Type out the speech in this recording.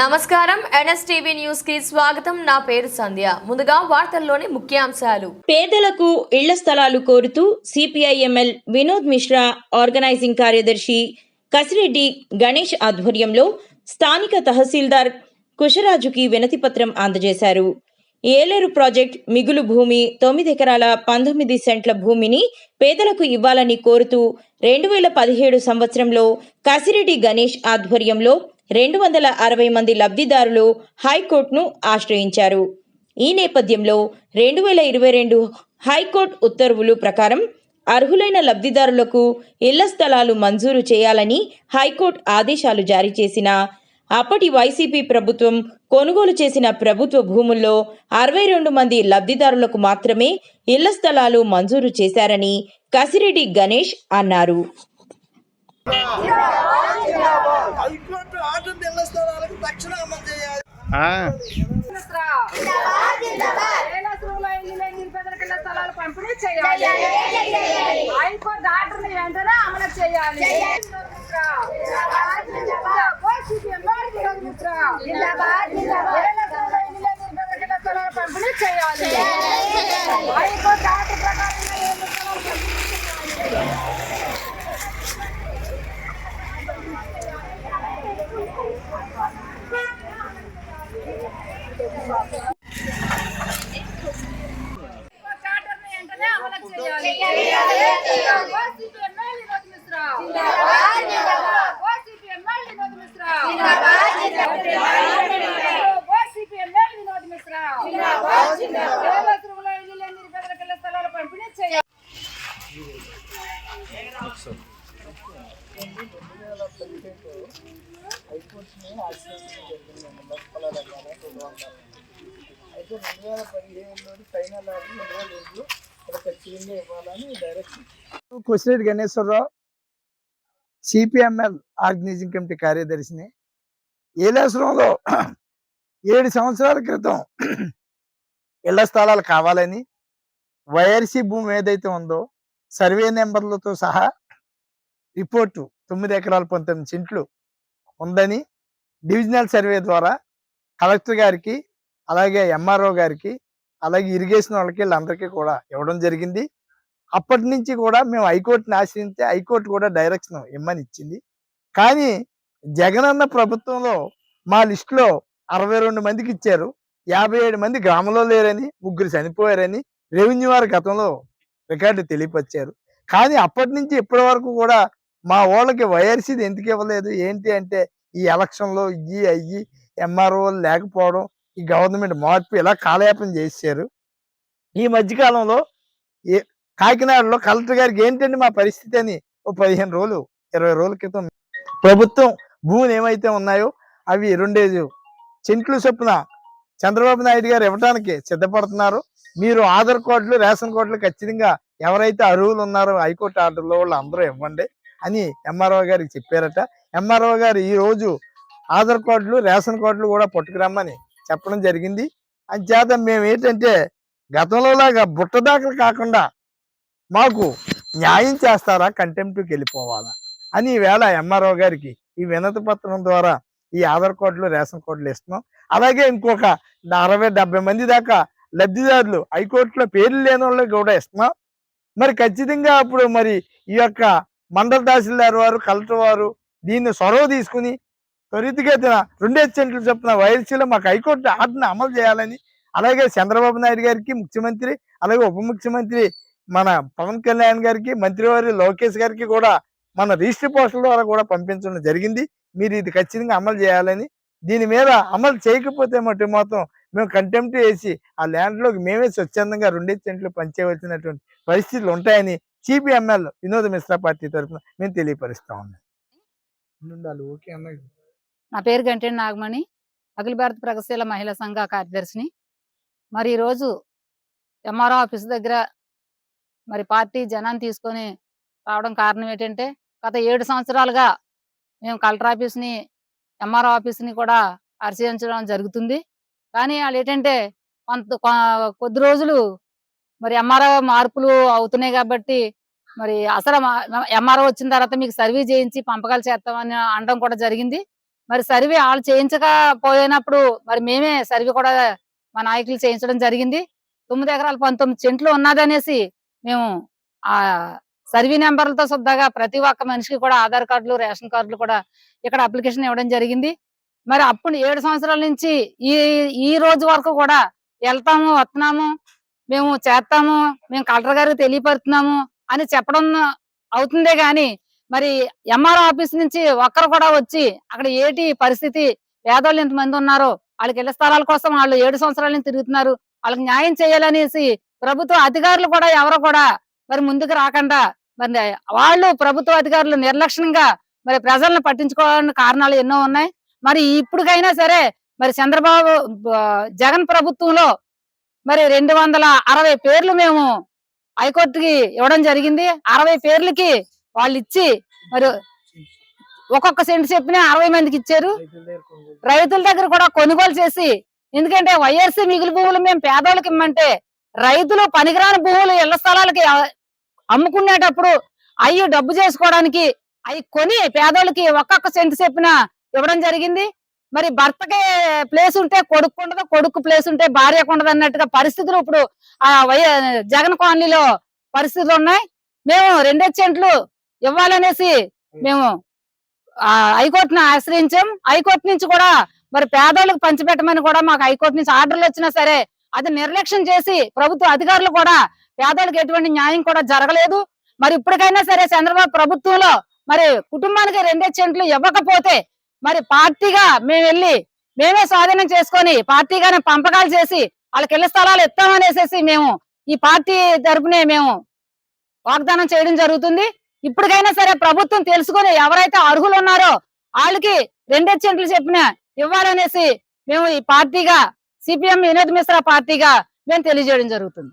నమస్కారం. ఎన్ఎస్టీవీ న్యూస్కి స్వాగతం. నా పేరు సంధ్య. ముందుగా వార్తల్లోని ముఖ్యాంశాలు. పేదలకు ఇళ్ళ స్థలాలు కోరుతూ సిపిఐఎంఎల్ వినోద్ మిశ్రా ఆర్గనైజింగ్ కార్యదర్శి కసిరెడ్డి గణేష్ ఆధ్వర్యంలో స్థానిక తహసీల్దార్ కుషరాజుకి వినతి పత్రం అందజేశారు. ఏలేరు ప్రాజెక్ట్ మిగులు భూమి తొమ్మిది ఎకరాల పంతొమ్మిది సెంట్ల భూమిని పేదలకు ఇవ్వాలని కోరుతూ రెండు వేల పదిహేడు సంవత్సరంలో కసిరెడ్డి గణేష్ ఆధ్వర్యంలో రెండు వందల అరవై మంది లబ్ధిదారులు హైకోర్టును ఆశ్రయించారు. ఈ నేపథ్యంలో రెండు వేల ఇరవై రెండు హైకోర్టు ఉత్తర్వులు ప్రకారం అర్హులైన లబ్ధిదారులకు ఇళ్ళ స్థలాలు మంజూరు చేయాలని హైకోర్టు ఆదేశాలు జారీ చేసిన అప్పటి వైసీపీ ప్రభుత్వం కొనుగోలు చేసిన ప్రభుత్వ భూముల్లో అరవై రెండు మంది లబ్ధిదారులకు మాత్రమే ఇళ్ళ స్థలాలు మంజూరు చేశారని కసిరెడ్డి గణేష్ అన్నారు. తక్షణ అమలు చేయాలి స్థలాలు పంపిణీ చేయాలి హైకోర్టు ఆర్డర్ని వెంటనే అమలు చేయాలి పంపిణీ చేయాలి హైకోర్టు ఆర్డర్ ప్రకారం ఇళ్ళ స్థలాలు పంపిణీ చేయాలి. హైకోర్టు ఆర్డర్ని వెంటనే అమలు చేయాలి. ఓసీపీఎంఎల్ వినోద్ మిశ్రా. ఓసీపీఎంఎల్ వినోద్ మిశ్రా. ఓసీపీఎంఎల్ వినోద్ మిశ్రా. దేవశ్రీములో ఇల్లు లేని నిరుపేదలకిళ్ళ స్థలాల పంపిణీ చేయాలి హైకోర్టుని ఆశ్రయించడం జరిగింది ఇళ్ళ స్థలాల ద్వారా రెండు వందలు. అయితే రెండు వేల పదిహేనులో ఫైనల్ ఆర్డర్ రెండు వేల ఏడులో ఇక్కడ ఖచ్చితంగా ఇవ్వాలని direction Kusireddy Ganeswararao CPML organising committee కార్యదర్శిని ఏలేశ్వరంలో ఏడు సంవత్సరాల క్రితం ఇళ్ళ స్థలాలు కావాలని వైఆర్సీ భూమి ఏదైతే ఉందో సర్వే నెంబర్లతో సహా రిపోర్టు తొమ్మిది ఎకరాల పంతొమ్మిది సెంట్లు ఉందని డివిజనల్ సర్వే ద్వారా కలెక్టర్ గారికి అలాగే ఎంఆర్ఓ గారికి అలాగే ఇరిగేషన్ వాళ్ళకి వీళ్ళందరికీ కూడా ఇవ్వడం జరిగింది. అప్పటి నుంచి కూడా మేము హైకోర్టుని ఆశ్రయిస్తే హైకోర్టు కూడా డైరెక్షన్ ఇమ్మని ఇచ్చింది. కానీ జగనన్న ప్రభుత్వంలో మా లిస్టులో అరవై రెండు మందికి ఇచ్చారు. యాభై ఏడు మంది గ్రామంలో లేరని ముగ్గురు చనిపోయారని రెవెన్యూ వారు గతంలో రికార్డు తెలియపరిచారు. కానీ అప్పటి నుంచి ఇప్పటి వరకు కూడా మా వాళ్ళకి వైఆర్సీది ఎందుకు ఇవ్వలేదు? ఏంటి అంటే ఈ ఎలక్షన్లో ఇవి అయ్యి ఎంఆర్ఓ లేకపోవడం ఈ గవర్నమెంట్ మార్పు ఇలా కాలయాపన చేశారు. ఈ మధ్యకాలంలో ఏ కాకినాడలో కలెక్టర్ గారికి ఏంటండి మా పరిస్థితి అని ఓ పదిహేను రోజులు ఇరవై రోజుల క్రితం ప్రభుత్వం భూములు ఏమైతే ఉన్నాయో అవి రెండేది చెంట్లు చొప్పున చంద్రబాబు నాయుడు గారు ఇవ్వడానికి సిద్ధపడుతున్నారు. మీరు ఆధార్ కార్డులు రేషన్ కార్డులు ఖచ్చితంగా ఎవరైతే అర్హులు ఉన్నారో హైకోర్టు ఆర్డర్లో వాళ్ళు అందరూ ఇవ్వండి అని ఎంఆర్ఓ గారికి చెప్పారట. ఎంఆర్ఓ గారు ఈ రోజు ఆధార్ కార్డులు రేషన్ కార్డులు కూడా పట్టుకురమ్మని చెప్పడం జరిగింది. అంచేత మేము ఏంటంటే గతంలో లాగా బుట్ట దాఖలు కాకుండా మాకు న్యాయం చేస్తారా కంటెంప్ట్కి వెళ్ళిపోవాలా అని ఈవేళ ఎంఆర్ఓ గారికి ఈ వినతి పత్రం ద్వారా ఈ ఆధార్ కార్డులు రేషన్ కార్డులు ఇస్తున్నాం. అలాగే ఇంకొక అరవై డెబ్బై మంది దాకా లబ్ధిదారులు హైకోర్టులో పేర్లు లేని వాళ్ళకి కూడా ఇస్తున్నాం. మరి ఖచ్చితంగా అప్పుడు మరి ఈ యొక్క మండల తహసీల్దార్ వారు కలెక్టర్ వారు దీన్ని చొరవ తీసుకుని త్వరితగతిన రెండే సెంట్లు చొప్పున వైఎస్సీలో మాకు హైకోర్టు ఆర్డర్ని అమలు చేయాలని అలాగే చంద్రబాబు నాయుడు గారికి ముఖ్యమంత్రి అలాగే ఉప ముఖ్యమంత్రి మన పవన్ కళ్యాణ్ గారికి మంత్రివారి లోకేష్ గారికి కూడా మన రిజిస్టర్ పోస్టుల ద్వారా కూడా పంపించడం జరిగింది. మీరు ఇది ఖచ్చితంగా అమలు చేయాలని. దీని మీద అమలు చేయకపోతే మటు మాత్రం మేము కంటెంప్ట్ చేసి ఆ ల్యాండ్లోకి మేమే స్వచ్ఛందంగా రెండే సెంట్లు పంచేయవలసినటువంటి పరిస్థితులు ఉంటాయని సిపిఎంఎల్ వినోద మిశ్రా పార్టీ తరఫున మేము తెలియపరుస్తా ఉన్నాం. ఉండాలి. ఓకే అన్న. నా పేరు గంటేని నాగమణి అఖిల భారత ప్రగతిశీల మహిళా సంఘ కార్యదర్శిని. మరి ఈరోజు ఎంఆర్ఓ ఆఫీస్ దగ్గర మరి పార్టీ జనాన్ని తీసుకొని రావడం కారణం ఏంటంటే గత ఏడు సంవత్సరాలుగా మేము కలెక్టర్ ఆఫీస్ని ఎంఆర్ఓ ఆఫీస్ని కూడా పరిశీలించడం జరుగుతుంది. కానీ వాళ్ళు ఏంటంటే కొంత కొ- కొద్ది రోజులు మరి ఎంఆర్ఓ మార్పులు అవుతున్నాయి కాబట్టి మరి అసలు ఎంఆర్ఓ వచ్చిన తర్వాత మీకు సర్వీస్ చేయించి పంపకాలు చేస్తామని అనడం కూడా జరిగింది. మరి సర్వే వాళ్ళు చేయించకపోయినప్పుడు మరి మేమే సర్వే కూడా మా నాయకులు చేయించడం జరిగింది. తొమ్మిది ఎకరాలు పంతొమ్మిది సెంట్లు ఉన్నదనేసి మేము ఆ సర్వీ నెంబర్లతో శుద్ధగా ప్రతి ఒక్క మనిషికి కూడా ఆధార్ కార్డులు రేషన్ కార్డులు కూడా ఇక్కడ అప్లికేషన్ ఇవ్వడం జరిగింది. మరి అప్పుడు ఏడు సంవత్సరాల నుంచి ఈ ఈ రోజు వరకు కూడా వెళ్తాము వస్తున్నాము మేము చేస్తాము మేము కలెక్టర్ గారికి తెలియపరుతున్నాము అని చెప్పడం అవుతుందే గాని మరి ఎంఆర్ఓ ఆఫీస్ నుంచి ఒక్కరు కూడా వచ్చి అక్కడ ఏటి పరిస్థితి పేదోళ్ళు ఎంతమంది ఉన్నారో వాళ్ళకి ఇళ్ళ స్థలాల కోసం వాళ్ళు ఏడు సంవత్సరాల నుంచి తిరుగుతున్నారు వాళ్ళకి న్యాయం చేయాలనేసి ప్రభుత్వ అధికారులు కూడా ఎవరు కూడా మరి ముందుకు రాకుండా మరి వాళ్ళు ప్రభుత్వ అధికారులు నిర్లక్ష్యంగా మరి ప్రజలను పట్టించుకోవాలని కారణాలు ఎన్నో ఉన్నాయి. మరి ఇప్పటికైనా సరే మరి చంద్రబాబు జగన్ ప్రభుత్వంలో మరి రెండు వందల అరవై పేర్లు మేము హైకోర్టుకి ఇవ్వడం జరిగింది. అరవై పేర్లకి వాళ్ళు ఇచ్చి మరి ఒక్కొక్క సెంటు చెప్పిన అరవై మందికి ఇచ్చారు. రైతుల దగ్గర కూడా కొనుగోలు చేసి ఎందుకంటే వైఎస్సీ మిగులు భూములు మేము పేదోళ్ళకి ఇమ్మంటే రైతులు పనికిరాని భూములు ఇళ్ళ స్థలాలకి అమ్ముకునేటప్పుడు అయ్యి డబ్బు చేసుకోవడానికి అవి కొని పేదోళ్ళకి ఒక్కొక్క సెంటు చెప్పిన ఇవ్వడం జరిగింది. మరి భర్తకి ప్లేస్ ఉంటే కొడుకు ఉండదు కొడుకు ప్లేస్ ఉంటే భార్యకు ఉండదు అన్నట్టుగా పరిస్థితులు ఇప్పుడు ఆ వై జగన్ కాలనీలో పరిస్థితులు ఉన్నాయి. మేము రెండే సెంట్లు ఇవ్వాలనేసి మేము ఆ హైకోర్టును ఆశ్రయించాం. హైకోర్టు నుంచి కూడా మరి పేదోళ్ళకి పంచిపెట్టమని కూడా మాకు హైకోర్టు నుంచి ఆర్డర్లు వచ్చినా సరే అది నిర్లక్ష్యం చేసి ప్రభుత్వ అధికారులు కూడా పేదలకు ఎటువంటి న్యాయం కూడా జరగలేదు. మరి ఇప్పటికైనా సరే చంద్రబాబు ప్రభుత్వంలో మరి కుటుంబానికి రెండే చెంట్లు ఇవ్వకపోతే మరి పార్టీగా మేము వెళ్ళి మేమే స్వాధీనం చేసుకొని పార్టీగానే పంపకాలు చేసి వాళ్ళకి ఇళ్ళ స్థలాలు ఇస్తామనేసేసి మేము ఈ పార్టీ తరపునే మేము వాగ్దానం చేయడం జరుగుతుంది. ఇప్పటికైనా సరే ప్రభుత్వం తెలుసుకొని ఎవరైతే అర్హులు ఉన్నారో వాళ్ళకి రెండే చెంట్లు చెప్పిన ఇవ్వాలనేసి మేము ఈ పార్టీగా సిపిఎం వినోద్ మిశ్రా పార్టీగా మేము తెలియజేయడం జరుగుతుంది.